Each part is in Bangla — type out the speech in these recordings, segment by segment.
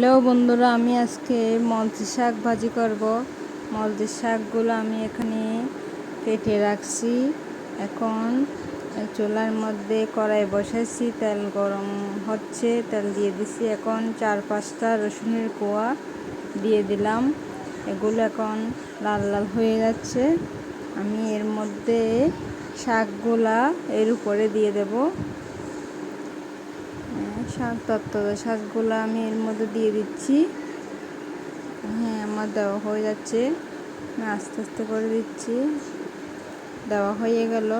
হ্যালো বন্ধুরা, আমি আজকে মলতি শাক ভাজি করব। মলতি শাকগুলো আমি এখানে কেটে রাখছি। এখন চুলার মধ্যে কড়াই বসাইছি, তেল গরম হচ্ছে, তেল দিয়ে দিছি। এখন চার পাঁচটা রসুনের কোয়া দিয়ে দিলাম। এগুলো এখন লাল লাল হয়ে যাচ্ছে। আমি এর মধ্যে শাকগুলা এর উপরে দিয়ে দেবো। শাক তত্ত্ব শাকগুলো আমি এর মধ্যে দিয়ে দিচ্ছি। হ্যাঁ আমার দেওয়া হয়ে যাচ্ছে। আমি আস্তে আস্তে করে দিচ্ছি। দেওয়া হয়ে গেল।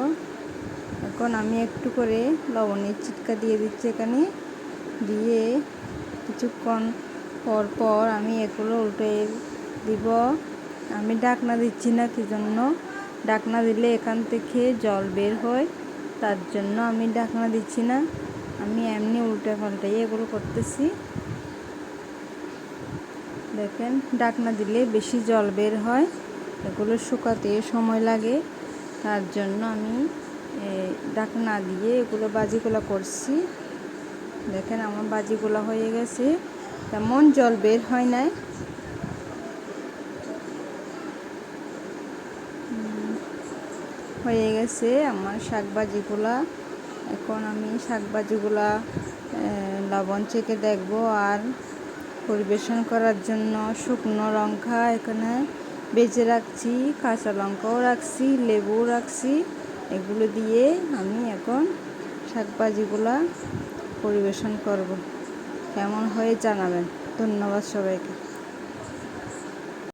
এখন আমি একটু করে লবণের চিটকা দিয়ে দিচ্ছি এখানে। দিয়ে কিছুক্ষণ পর পর আমি এগুলো উল্টে দিব। আমি ডাকনা দিচ্ছি না, কি জন্য? ডাকনা দিলে এখান থেকে জল বের হয়। তার জন্য আমি ডাকনা দিচ্ছি না। আমি এমনি উল্টে পাল্টাই এগুলো করতেছি। দেখেন, ডাকনা দিলে বেশি জল বের হয়, এগুলো শুকাতে সময় লাগে। তার জন্য আমি ডাকনা দিয়ে এগুলো বাজিগুলো করছি। দেখেন, আমার বাজিগুলো হয়ে গেছে। তেমন জল বের হয় নাই। হয়ে গেছে আমার শাক ভাজিগুলা এখন আমি শাকভাজিগুলা লবণ চেকে দেখব আর পরিবেশন করার জন্য শুকনো লঙ্কা এখানে বেজে রাখছি, কাঁচা লঙ্কাও রাখছি লেবু রাখছি। এগুলো দিয়ে আমি এখন শাকভাজিগুলা পরিবেশন করব। কেমন হয়ে জানাবেন। ধন্যবাদ সবাইকে।